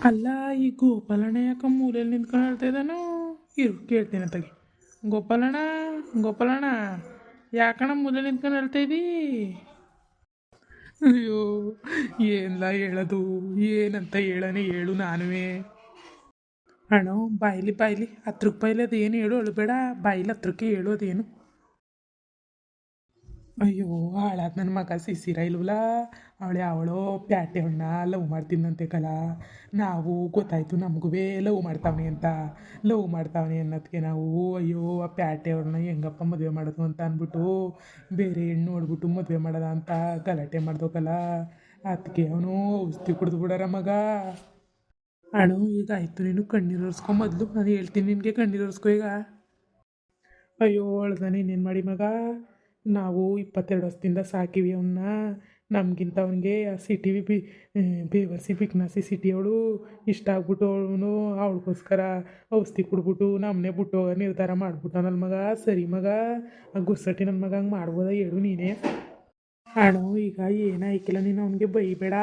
ಅಲ್ಲ, ಈ ಗೋಪಾಲಣ್ಣ ಯಾಕ ಮೂಲೆಯಲ್ಲಿ ನಿಂತ್ಕೊಂಡು ಹೇಳ್ತಾ ಇರು, ಕೇಳ್ತೀನಿ ತಗಿ ಗೋಪಾಲಣ್ಣ ಗೋಪಾಲಣ್ಣ, ಯಾಕಣ್ಣ ಮೂಲೆ ನಿಂತ್ಕೊಂಡು ಹೇಳ್ತಾ ಅಯ್ಯೋ ಏನಿಲ್ಲ ಹೇಳೋದು? ಏನಂತ ಹೇಳನೆ ಹೇಳು ನಾನುವೇ. ಅಣ್ಣ, ಬಾಯ್ಲಿ ಬಾಯ್ಲಿ, ಹತ್ರಕ್ಕೆ ಬಾಯ್ಲಿ ಅದೇನು ಹೇಳು ಅಳಬೇಡ ಬಾಯ್ಲಿ ಹತ್ರಕ್ಕೆ ಹೇಳು ಅದೇನು. ಅಯ್ಯೋ ಹಾಳಾದ ನನ್ನ ಮಗ ಸಿಸಿರ ಇಲ್ವಲ್ಲ ಅವಳೆ ಅವಳೋ ಪ್ಯಾಟೆ ಹಣ್ಣ ಲವ್ ಮಾಡ್ತಿದ್ದಂತೆ ಕಲಾ. ನಾವು ಗೊತ್ತಾಯ್ತು ನಮಗೂ ಲವ್ ಮಾಡ್ತಾವನೆ ಅಂತ. ಲವ್ ಮಾಡ್ತಾವನೆ ಅನ್ನೋದಕ್ಕೆ ನಾವು, ಅಯ್ಯೋ, ಆ ಪ್ಯಾಟೆ ಅವ್ರನ್ನ ಹೆಂಗಪ್ಪ ಮದುವೆ ಮಾಡೋದು ಅಂತ ಅಂದ್ಬಿಟ್ಟು ಬೇರೆ ಹೆಣ್ಣು ನೋಡ್ಬಿಟ್ಟು ಮದುವೆ ಮಾಡೋದ ಅಂತ ಗಲಾಟೆ ಕಲಾ. ಅದಕ್ಕೆ ಅವನು ಔಷಧಿ ಕುಡಿದು ಬಿಡಾರ ಮಗ. ಅಣ್ಣು, ಈಗ ಆಯಿತು ನೀನು ಕಣ್ಣೀರು ಒರೆಸ್ಕೊ. ಮೊದಲು ನಾನು ಹೇಳ್ತೀನಿ ನಿನಗೆ ಕಣ್ಣೀರು ಈಗ. ಅಯ್ಯೋ ಅಳ್ದ ನೀನೇನು ಮಾಡಿ ಮಗ? ನಾವು ಇಪ್ಪತ್ತೆರಡು ವರ್ಷದಿಂದ ಸಾಕಿವಿ. ಅವನ್ನ ನಮಗಿಂತ ಅವನಿಗೆ ಆ ಸಿಟಿ ಬಿ ಬೇವರ್ಸಿ ಸಿಟಿ ಅವಳು ಇಷ್ಟ ಆಗ್ಬಿಟ್ಟು ಅವನು ಅವಳಿಗೋಸ್ಕರ ಔಷಧಿ ಕೊಡ್ಬಿಟ್ಟು ನಮ್ಮನೆ ಬಿಟ್ಟು ಹೋಗೋ ನಿರ್ಧಾರ ಮಾಡ್ಬಿಟ್ಟು. ನನ್ನ ಮಗ, ಸರಿ ಮಗ, ಆ ಗುಸ್ಸಟಿ ನನ್ನ ಮಗ ಹಂಗೆ ಮಾಡ್ಬೋದ ಹೇಳು ನೀನೇ. ಅಣ್ಣು, ಈಗ ಏನಾಯ್ಕಿಲ್ಲ ನೀನು ಅವನಿಗೆ ಬೈಬೇಡ.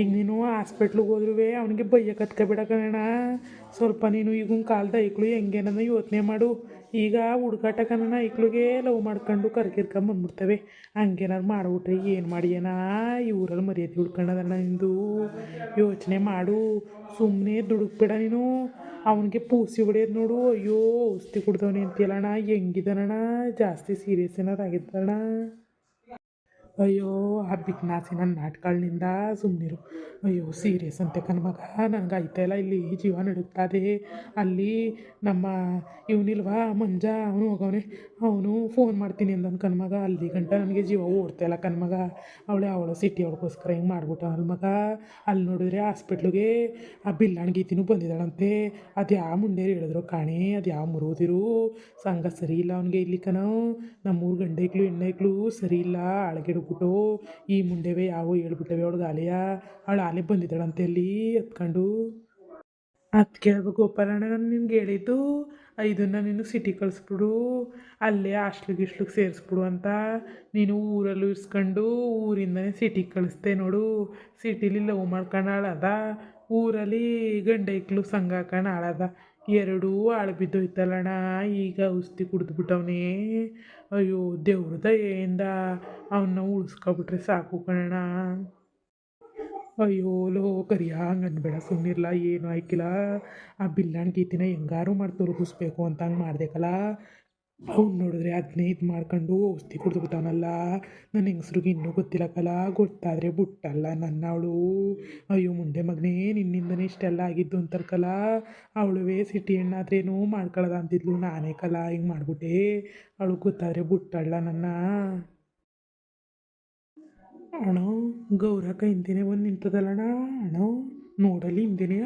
ಈಗ ನೀನು ಹಾಸ್ಪಿಟ್ಲಿಗೆ ಹೋದ್ರೂ ಅವನಿಗೆ ಬೈಯ ಕತ್ಕೊಬೇಡ ಕಣ ಸ್ವಲ್ಪ ನೀನು ಈಗಿನ ಕಾಲದ ಐಕ್ಳು ಹೆಂಗೇನನ್ನ ಯೋಚನೆ ಮಾಡು. ಈಗ ಹುಡ್ಕಾಟಕನ ಇಕ್ಳಿಗೆ ಲವ್ ಮಾಡ್ಕೊಂಡು ಕರ್ಕಿರ್ಕೊಂಬಂದ್ಬಿಡ್ತವೆ ಹಂಗೇನಾರು ಮಾಡ್ಬಿಟ್ರೆ ಏನು ಮಾಡಿಯೇನ? ಈ ಊರಲ್ಲಿ ಮರ್ಯಾದೆ ಉಳ್ಕೊಳ್ಳೋದಣ್ಣ ನಿಂದು. ಯೋಚನೆ ಮಾಡು. ಸುಮ್ಮನೆ ದುಡುಕ್ಬೇಡ ನೀನು. ಅವನಿಗೆ ಪೂಸಿ ಹೊಡೆಯೋದು ನೋಡು. ಅಯ್ಯೋ ಔಷಧಿ ಕುಡ್ದವನೇ ಅಂತೀಯಲ್ಲಣ್ಣ. ಹೆಂಗಿದನಣ್ಣ? ಜಾಸ್ತಿ ಸೀರಿಯಸ್ ಏನಾರು ಆಗಿದ್ದಣ್ಣ ಅಯ್ಯೋ, ಆ ಬಿಕ್ನಾಸಿ ನನ್ನ ನಾಟಕಗಳಿಂದ ಸುಮ್ಮನಿರು ಅಯ್ಯೋ ಸೀರಿಯಸ್ ಅಂತೆ ಕನ್ಮಗ ನನಗೆ ಆಯ್ತಾಯಿಲ್ಲ ಇಲ್ಲ ಜೀವ ನಡುಗ್ತದೆ ಅಲ್ಲಿ ನಮ್ಮ ಇವನಿಲ್ವಾ, ಮಂಜ, ಅವನು ಹೋಗವನೆ. ಅವನು ಫೋನ್ ಮಾಡ್ತೀನಿ ಅಂದನ್ ಕಣ್ಮಗ. ಅಲ್ಲಿ ಗಂಟ ನನಗೆ ಜೀವ ಓಡ್ತಾ ಇಲ್ಲ ಕಣ್ಮಗ. ಅವಳೆ ಅವಳು ಸಿಟಿ ಅವಳಿಗೋಸ್ಕರ ಹಿಂಗೆ ಮಾಡ್ಬಿಟ್ಟ ಅಲ್ಲಿ ಮಗ ಅಲ್ಲಿ ನೋಡಿದ್ರೆ ಹಾಸ್ಪಿಟ್ಲಿಗೆ ಆ ಬಿಲ್ಲಾಣ್ಗೀತಿನೂ ಬಂದಿದ್ದಾಳಂತೆ. ಅದು ಯಾವ ಮುಂಡೇರು ಹೇಳಿದ್ರು ಕಾಣೆ, ಅದು ಯಾವ ಮುರುದಿರು. ಸಂಘ ಸರಿ ಇಲ್ಲ ಅವನಿಗೆ ಇಲ್ಲಿ ಕಣೋ. ನಮ್ಮೂರು ಗಂಡೈಕ್ಳು, ಹೆಣ್ಣೈಕ್ಳು ಸರಿ ಇಲ್ಲ ಅಳಗಿಡ್ಬಿಟ್ಟು ಈ ಮುಂಡೆವೆ ಯಾವು ಹೇಳ್ಬಿಟ್ಟವೆ ಅವಳಿಗೆ ಅಲೆಯ? ಅವಳು ಆಲೆ ಬಂದಿದ್ದಾಳಂತೆ ಅಲ್ಲಿ ಎತ್ಕೊಂಡು ಅದಕ್ಕೆ ಗೋಪಾಲಣ್ಣ, ನಾನು ನಿನ್ಗೆ ಹೇಳಿದ್ದು ಇದನ್ನು ನೀನು ಸಿಟಿ ಕಳಿಸ್ಬಿಡು, ಅಲ್ಲೇ ಹಾಸ್ಟ್ಲಿಗೆ ಇಸ್ಟ್ಲಿಗೆ ಸೇರಿಸ್ಬಿಡು ಅಂತ. ನೀನು ಊರಲ್ಲೂ ಇಸ್ಕೊಂಡು ಊರಿಂದನೇ ಸಿಟಿಗೆ ಕಳಿಸ್ತೆ ನೋಡು. ಸಿಟಿಲಿ ಲವ್ ಮಾಡ್ಕೊಂಡು ಆಳದ. ಊರಲ್ಲಿ ಗಂಡೈಕ್ಳು ಸಂಘ ಹಾಕೊಂಡು ಆಳದ. ಎರಡೂ ಆಳು ಬಿದ್ದೋಯ್ತಲ್ಲಣ್ಣ. ಈಗ ಔಷಧಿ ಕುಡಿದ್ಬಿಟ್ಟವನೇ. ಅಯ್ಯೋ, ದೇವ್ರ ದಯೆಯಿಂದ ಅವನ್ನ ಉಳಿಸ್ಕೊಬಿಟ್ರೆ ಸಾಕು ಕಣಣ್ಣ. ಅಯ್ಯೋ, ಲೋ ಕರಿಯ ಹಂಗೆ ಅನ್ಬೇಡ ಸುಮ್ಮನಿರ್ಲ ಏನು ಆಯ್ಕಿಲ್ಲ. ಆ ಬಿಲ್ಲಾಣ್ ಗೀತಿನ ಹೆಂಗಾರು ಮಾಡಿ ತೊಲಗಿಸ್ಬೇಕು ಅಂತ ಹಂಗೆ ಅವ್ನು ನೋಡಿದ್ರೆ ಹದಿನೈದು ಮಾಡ್ಕೊಂಡು ಔಷಧಿ ಕುಡಿದ್ಬಿಟ್ಟವನಲ್ಲ. ನನ್ನ ಹೆಂಗಸ್ರಿಗೆ ಇನ್ನೂ ಗೊತ್ತಿಲ್ಲಕ್ಕಲ್ಲ ಗೊತ್ತಾದರೆ ಬಿಟ್ಟಲ್ಲ ನನ್ನ ಅವಳು. ಅಯ್ಯೋ, ಮುಂದೆ ಮಗನೇ, ನಿನ್ನಿಂದನೇ ಇಷ್ಟೆಲ್ಲ ಆಗಿದ್ದು ಅಂತಾರಕಲ್ಲ ಅವಳುವೇ ಸಿಟಿ ಹೆಣ್ಣಾದ್ರೇನು ಮಾಡ್ಕೊಳ್ಳೋದ ಅಂತಿದ್ಲು ನಾನೇ ಕಲ, ಹಿಂಗೆ ಮಾಡಿಬಿಟ್ಟೆ. ಅವಳು ಗೊತ್ತಾದರೆ ಬಿಟ್ಟಲ್ಲ ನನ್ನ. ಅಣ್ಣ ಗೌರಕ್ಕ ಹಿಂದೆನೇ ಬಂದು ನಿಂತದಲ್ಲಣ್ಣ. ಅಣ್ಣ ನೋಡಲಿ ಹಿಂದೆನೇ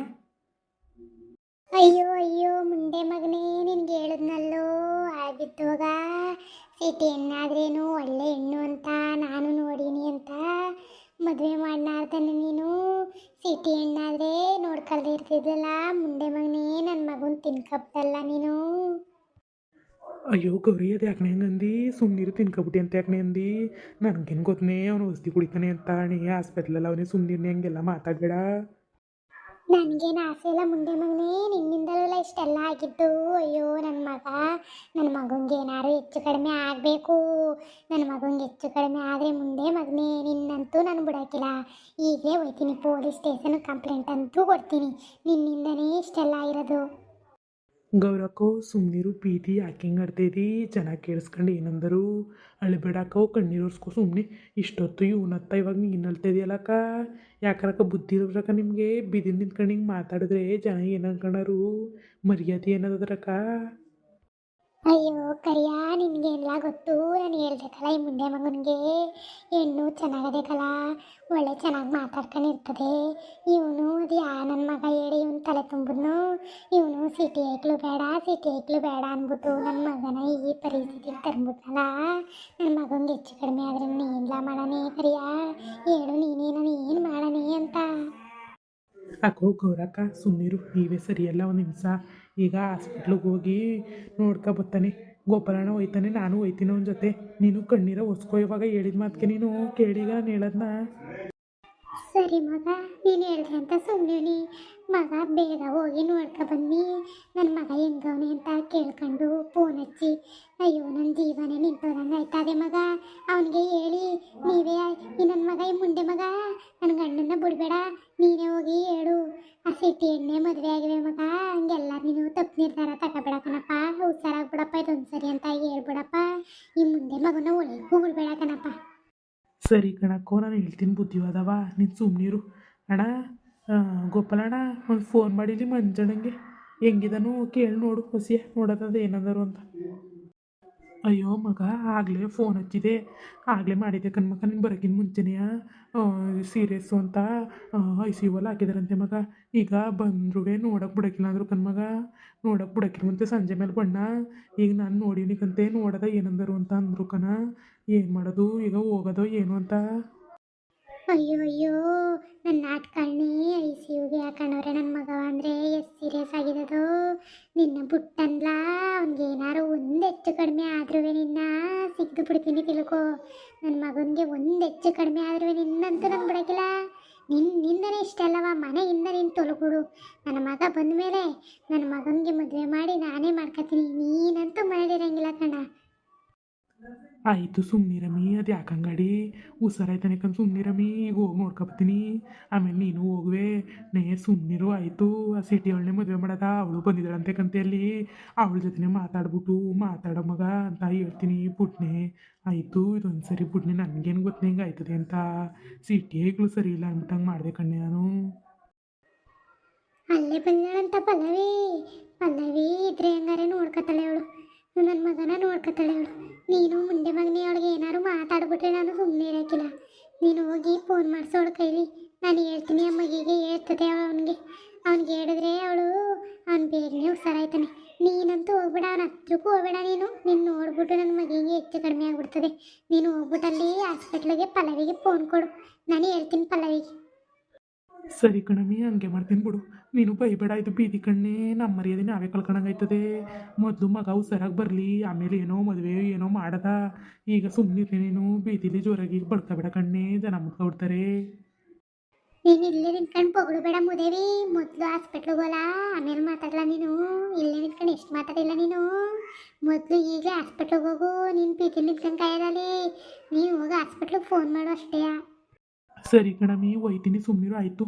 ಅಯ್ಯೋ ಅಯ್ಯೋ, ಮುಂದೆ ಮಗನೇ, ನಿನ್ಗೆ ಹೇಳಿದ್ನಲ್ಲೋ? ಆಗಿತ್ತೋಗ ಸಿಟಿ ಹೆಣ್ಣಾದ್ರೇನು ಒಳ್ಳೆ ಹೆಣ್ಣು ಅಂತ ನಾನು ನೋಡೀನಿ ಅಂತ ಮದುವೆ ಮಾಡ್ನಾರ್ದನ್ನ ನೀನು? ಸಿಟಿ ಹೆಣ್ಣಾದ್ರೆ ನೋಡ್ಕೊಳ್ದೆ ಇರ್ತಿದ್ದಲ್ಲ. ಮುಂದೆ ಮಗನೇ ನನ್ನ ಮಗನ ತಿನ್ಕಪ್ತಲ್ಲ ನೀನು? ಅಯ್ಯೋ, ಗೌರಿ, ಅದು ಯಾಕಣೆ ಹಂಗಂದು ಸುಮ್ಮನಿರು ತಿನ್ಕೊಬಿಟ್ಟಿ ಅಂತ ಯಾಕಣೆ ಅಂದು ನನಗೇನು ಗೊತ್ತನೇ ಅವನು ಔಷಧಿ ಕುಡಿತಾನೆ ಅಂತ ಅಣಿ ಹಾಸ್ಪಿಟ್ಲಲ್ಲಿ ಅವನೇ ಸುಮ್ಮನಿರ್ನೆ ಹಂಗೆಲ್ಲ ಮಾತಾಡಬೇಡ. ನನಗೇನು ಆಸೆ ಇಲ್ಲ, ಮುಂದೆ ಮಗನೇ, ನಿನ್ನಿಂದಲೂ ಇಷ್ಟೆಲ್ಲ ಆಗಿದ್ದು. ಅಯ್ಯೋ ನನ್ನ ಮಗ ನನ್ನ ಮಗಂಗೆ ಏನಾದ್ರು ಹೆಚ್ಚು ಕಡಿಮೆ ಆಗಬೇಕು. ನನ್ನ ಮಗನಿಗೆ ಹೆಚ್ಚು ಕಡಿಮೆ ಆದರೆ ಮುಂದೆ ಮಗನೇ, ನಿನ್ನಂತೂ ನಾನು ಬಿಡೋಕ್ಕಿಲ್ಲ. ಈಗಲೇ ಹೋಯ್ತೀನಿ, ಪೊಲೀಸ್ ಸ್ಟೇಷನ್ ಕಂಪ್ಲೇಂಟ್ ಅಂತೂ ಕೊಡ್ತೀನಿ. ನಿನ್ನಿಂದನೇ ಇಷ್ಟೆಲ್ಲ ಇರೋದು. ಗೌರಕ್ಕೋ ಸುಮ್ಮನಿರು ಪ್ರೀತಿ ಯಾಕೆ ಹಿಂಗೆ ಆಡ್ತೈತಿ ಚೆನ್ನಾಗಿ ಕೇಳಿಸ್ಕೊಂಡು ಏನಂದರು? ಅಳ್ಬೇಡಕ್ಕೋ ಕಣ್ಣೀರು ಒರ್ಸ್ಕೊ ಸುಮ್ಮನೆ ಇಷ್ಟೊತ್ತು ಇವನತ್ತ ಇವಾಗ ನೀನು ಅಳ್ತಾ ಅಲ್ಲಕ್ಕ ಯಾಕರಕ್ಕ ಬುದ್ಧಿ ಇರೋರಕ್ಕ ನಿಮಗೆ? ಬಿದಿರು ನಿಂತ್ಕೊಂಡು ಹಿಂಗೆ ಮಾತಾಡಿದ್ರೆ ಜನ ಏನು ಮರ್ಯಾದೆ ಏನದರಕ್ಕ ಅಯ್ಯೋ, ಕರಿಯ ನಿನಗೆಲ್ಲ ಗೊತ್ತು? ನಾನು ಹೇಳ್ಬೇಕಲ್ಲ ಈ ಮುಂದೆ ಮಗನಿಗೆ? ಹೆಣ್ಣು ಚೆನ್ನಾಗದೇಕಲ್ಲ ಒಳ್ಳೆ ಚೆನ್ನಾಗಿ ಮಾತಾಡ್ಕೊಂಡು ಇರ್ತದೆ. ಇವನು ಅದು ಯಾ ನನ್ನ ಮಗ ಇವನು ತಲೆ ತುಂಬಿದ್ನು? ಇವನು ಸಿಟಿ ಐಕ್ಳು ಬೇಡ, ಸಿಟಿ ಐಕ್ಳು ಬೇಡ ಅಂದ್ಬಿಟ್ಟು ನನ್ನ ಮಗನ ಈ ಪರಿಸ್ಥಿತಿಗೆ ತಂದ್ಬಿಟ್ನಲ್ಲ ನನ್ನ ಮಗಂಗೆ ಹೆಚ್ಚು ಕಡಿಮೆ ಆದ್ರೆ ನೀನ್ಲ ಮಾಡಣೆ ಕರಿಯ ಹೇಳು ನೀನೇ, ನಾನು ಏನು ಮಾಡನೆ ಅಂತ. ಅಕ್ಕೋ, ಗೌರಕ್ಕ ಸುಮ್ಮನಿರು ನೀವೇ ಸರಿಯಲ್ಲ ಒಂದು ನಿಮಿಷ. ಈಗ ಹಾಸ್ಪಿಟ್ಲಿಗೆ ಹೋಗಿ ನೋಡ್ಕೊ ಬರ್ತಾನೆ ಗೋಪಾಲಣ್ಣ ಹೋಯ್ತಾನೆ, ನಾನು ಹೋಯ್ತೀನಿ ಅವನ ಜೊತೆ. ನೀನು ಕಣ್ಣೀರ ಒಸ್ಕೋ ಇವಾಗ ಹೇಳಿದ ಮಾತಿಗೆ ನೀನು ಕೇಳಿಗ ನಾನು ಹೇಳದ್ನ? ಸರಿ ಮಗ, ನೀನು ಹೇಳ್ದೆ ಅಂತ ಸುಮ್ಮನೆ ಮಗ, ಬೇಗ ಹೋಗಿ ನೋಡ್ಕ ಬನ್ನಿ. ನನ್ನ ಮಗ ಹೆಂಗವನೆ ಅಂತ ಕೇಳ್ಕೊಂಡು ಫೋನ್ ಹಚ್ಚಿ, ಅಯ್ಯೋ ನನ್ನ ಜೀವನೇ ನಿಂತೋದಂಗೆ ಆಯ್ತದೆ ಮಗ? ಅವನಿಗೆ ಹೇಳಿ, ನೀವೇ, ಈ ನನ್ನ ಮಗ ಈ ಮುಂದೆ ಮಗ. ನನ್ನ ಗಂಡನ್ನ ಬಿಡಬೇಡ, ನೀನೇ ಹೋಗಿ ಹೇಳು. ಆ ಸಿಟಿ ಎಣ್ಣೆ ಮದುವೆ ಆಗಿವೆ ಮಗ. ಹಂಗೆಲ್ಲ ನೀನು ತಪ್ಪು ನಿರ್ಧಾರ ತಗೋಬೇಡ ಕಣಪ್ಪ. ಹುಷಾರಾಗ್ಬಿಡಪ್ಪ ಇದೊಂದು ಸರಿ ಅಂತ ಹೇಳ್ಬಿಡಪ್ಪ. ಈ ಮುಂದೆ ಮಗನ ಒಳಗೂ ಬಿಡ್ಬೇಡ ಕಣಪ್ಪ. ಸರಿ ಕಣಕ್ಕೋ ನಾನು ಹೇಳ್ತೀನಿ, ಬುದ್ಧಿವಾದವ, ನೀನು ಸುಮ್ಮನಿರು ಅಣ್ಣ ಗೋಪಾಲಣ್ಣ ಒಂದು ಫೋನ್ ಮಾಡಿಲಿ ಮಂಜಣ್ಣಂಗೆ. ಹೆಂಗಿದನು ಕೇಳಿ ನೋಡು, ಹೊಸಿಯ ನೋಡೋದದು ಏನಂದರು ಅಂತ. ಅಯ್ಯೋ ಮಗ, ಆಗಲೇ ಫೋನ್ ಹಚ್ಚಿದೆ. ಆಗಲೇ ಮಾಡಿದ್ದೆ ಕಣ್ಮಗ ನೀನು ಬರೋಕ್ಕಿಂತ ಮುಂಚೆನೆಯ? ಸೀರಿಯಸ್ಸು ಅಂತ ಐ ಸಿ ಯು ಅಲ್ಲಿ ಹಾಕಿದಾರಂತೆ ಮಗ. ಈಗ ಬಂದ್ರೂ ನೋಡೋಕೆ ಬಿಡೋಕ್ಕಿಲ್ಲ ಅಂದರು ಕಣ್ಮಗ ನೋಡೋಕೆ ಬಿಡಕಿಲ್ಲ ಮುಂಚೆ ಸಂಜೆ ಮೇಲೆ ಬಣ್ಣ. ಈಗ ನಾನು ನೋಡಿನಿಕಂತೆ ನೋಡೋದ ಏನಂದರು ಅಂತ ಅಂದರು ಕಣ. ಏನು ಮಾಡೋದು, ಈಗ ಹೋಗೋದು ಏನು ಅಂತ. ಅಯ್ಯೋ ಅಯ್ಯೋ ನನ್ನ ನಾಟ್ಕಳ್ನಿ ಐ ಸಿ ಯುಗೆ ಹಾಕೊಂಡವ್ರೆ ನನ್ನ ಮಗ ಅಂದರೆ ಎಷ್ಟು ಸೀರಿಯಸ್ ಆಗಿರೋದು ನಿನ್ನ ಬುಟ್ಟನ್ಲ ಏನಾರು ಒಂದು ಹೆಚ್ಚು ಕಡಿಮೆ ಆದ್ರೂ ನಿನ್ನ ಸಿಗ್ದು ಬಿಡ್ತೀನಿ ತಿಳ್ಕೊ. ನನ್ನ ಮಗನಿಗೆ ಒಂದು ಹೆಚ್ಚು ಕಡಿಮೆ ಆದ್ರೂ ನಿನ್ನಂತೂ ನಾನು ಬಿಡೋಕ್ಕಿಲ್ಲ. ನಿನ್ನ ನಿಂದನೇ ಇಷ್ಟ ಅಲ್ಲವ? ಮನೆಯಿಂದ ನೀನು ತೊಲಗುಡು. ನನ್ನ ಮಗ ಬಂದ ಮೇಲೆ ನನ್ನ ಮಗನಿಗೆ ಮದುವೆ ಮಾಡಿ ನಾನೇ ಮಾಡ್ಕೊತೀನಿ ನೀನಂತೂ ಮನೇಲಿರಂಗಿಲ್ಲ ಕಣ ಆಯಿತು ಸುಮ್ಮನಿರಮ್ಮಿ ಅದು ಯಾಕಂಗಾಡಿ? ಹುಷಾರಾಯ್ತಾನೆ ಕಣ್ ಸುಮ್ಮನಿರಮ್ಮಿ ಈಗ ಹೋಗಿ ನೋಡ್ಕೊಬತ್ತೀನಿ. ಆಮೇಲೆ ನೀನು ಹೋಗುವೆ. ನೇ ಸುಮ್ಮನಿರು ಆಯಿತು. ಆ ಸಿಟಿ ಅವಳನ್ನೇ ಮದುವೆ ಮಾಡೋದ, ಅವಳು ಬಂದಿದ್ದಾಳಂತೆ ಕಂತೆಯಲ್ಲಿ ಅವಳ ಜೊತೆ ಮಾತಾಡ್ಬಿಟ್ಟು, ಮಾತಾಡೋ ಮಗ ಅಂತ ಹೇಳ್ತೀನಿ ಪುಟ್ನೆ. ಆಯಿತು ಇದೊಂದು ಸರಿ ಪುಟ್ನೆ, ನನಗೇನು ಗೊತ್ತು ಹೆಂಗೆ ಆಯ್ತದೆ ಅಂತ. ಸಿಟಿ ಈಗಲೂ ಸರಿ ಇಲ್ಲ ಅಂದ್ಬಿಟ್ಟಂಗೆ ಮಾಡಿದೆ ಕಣ್ಣೆ ನಾನು. ಅಲ್ಲೇ ಬಂದಿದ್ದಾಳಂತ ಪಲ್ಲವಿ. ಪಲ್ಲವಿ ಇದ್ರೆ ಹೆಂಗಾರೆ ನೋಡ್ಕೊತಾಳೆ ಅವಳು. ನನ್ನ ಮಗನ ನೋಡ್ಕೊತಾಳೆ ಅವಳು. ನೀನು ಮುಂದೆ ಮಗನೇ, ಅವಳಿಗೆ ಏನಾದ್ರು ಮಾತಾಡ್ಬಿಟ್ರೆ ನಾನು ಸುಮ್ಮನೆ ಇರೋಕ್ಕಿಲ್ಲ ನೀನು ಹೋಗಿ ಫೋನ್ ಮಾಡ್ಸೋಳ್ ಕೈಲಿ. ನಾನು ಹೇಳ್ತೀನಿ ಆ ಮಗಿಗೆ ಹೇಳ್ತದೆ ಅವನಿಗೆ. ಅವ್ನಿಗೆ ಹೇಳಿದ್ರೆ ಅವಳು, ಅವ್ನು ಬೇರೆ ಹುಷಾರಾಯ್ತಾನೆ. ನೀನಂತೂ ಹೋಗ್ಬೇಡ, ಅವನ ಹತ್ರಕ್ಕೂ ಹೋಗ್ಬೇಡ ನೀನು. ನೀನು ನೋಡ್ಬಿಟ್ಟು ನನ್ನ ಮಗಿಗೆ ಹೆಚ್ಚು ಕಡಿಮೆ ಆಗ್ಬಿಡ್ತದೆ. ನೀನು ಹೋಗ್ಬಿಟ್ಟಲ್ಲಿ ಹಾಸ್ಪಿಟ್ಲಿಗೆ ಪಲ್ಲವಿಗೆ ಫೋನ್ ಕೊಡು. ನಾನು ಹೇಳ್ತೀನಿ ಪಲ್ಲವಿಗೆ. ಸರಿ ಕಣಮಿ ಹಂಗೆ ಮಾಡ್ತೀನಿ ಬಿಡು. ನೀನು ಬೈಬೇಡ ಇದು ಬೀದಿ ಕಣ್ಣೇ ನಮ್ಮ ನಾವೇ ಕಳ್ಕೊಳಂಗಾಯ್ತದೆ ಮೊದಲು ಮಗ ಹುಷಾರಾಗಿ ಬರಲಿ, ಆಮೇಲೆ ಏನೋ ಮದುವೆ ಏನೋ ಮಾಡದ. ಈಗ ಸುಮ್ಮನೆ ನೀನು, ಬೀದಿಲಿ ಜೋರಾಗಿ ಬಡ್ಕೋಬೇಡ ಕಣ್ಣೇ, ಜನ ಮುತ್ಕೊಬಿಡ್ತಾರೆ ನೀನು ಇಲ್ಲೇ ನಿಂತ್ಕೊಂಡು ಪೊಗಳು ಬೇಡ ಮುದೇವಿ. ಮೊದಲು ಹಾಸ್ಪಿಟ್ಲಿಗೆ ಹೋಗಲ್ಲ, ಆಮೇಲೆ ಮಾತಾಡಲ್ಲ ನೀನು? ಇಲ್ಲೇ ನಿಂತ್ಕೊಂಡು ಎಷ್ಟು ಮಾತಾಡಿಲ್ಲ ನೀನು? ಮೊದಲು ಈಗ ಹಾಸ್ಪಿಟ್ಲಿಗೆ ಹೋಗು, ನೀನು ಪೀತಿ ನಿಂತ್ಕೊಂಡು ಕಾಯೋದಲ್ಲಿ ನೀನು ಹೋಗಿ ಹಾಸ್ಪಿಟ್ಲಿಗೆ ಫೋನ್ ಮಾಡು ಅಷ್ಟೇ. ಸರಿ ಕಣಮಿ ಒಯ್ತೀನಿ ಸುಮ್ಮನಿರು ಆಯಿತು.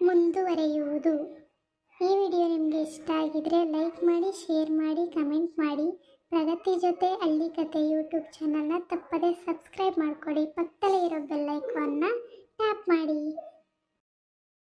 ಮುಂದುವರೆಯುವುದು. ಈ ವಿಡಿಯೋ ನಿಮಗೆ ಇಷ್ಟ ಆಗಿದ್ರೆ ಲೈಕ್ ಮಾಡಿ, ಶೇರ್ ಮಾಡಿ, ಕಮೆಂಟ್ ಮಾಡಿ. ಪ್ರಗತಿ ಜೊತೆ ಅಲ್ಲಿ ಕತೆ ಯೂಟ್ಯೂಬ್ ಚಾನಲ್ನ ತಪ್ಪದೇ ಸಬ್ಸ್ಕ್ರೈಬ್ ಮಾಡಿಕೊಡಿ. ಪಕ್ಕದಲ್ಲೇ ಇರೋ ಐಕಾನ್ನ ಟ್ಯಾಪ್ ಮಾಡಿ.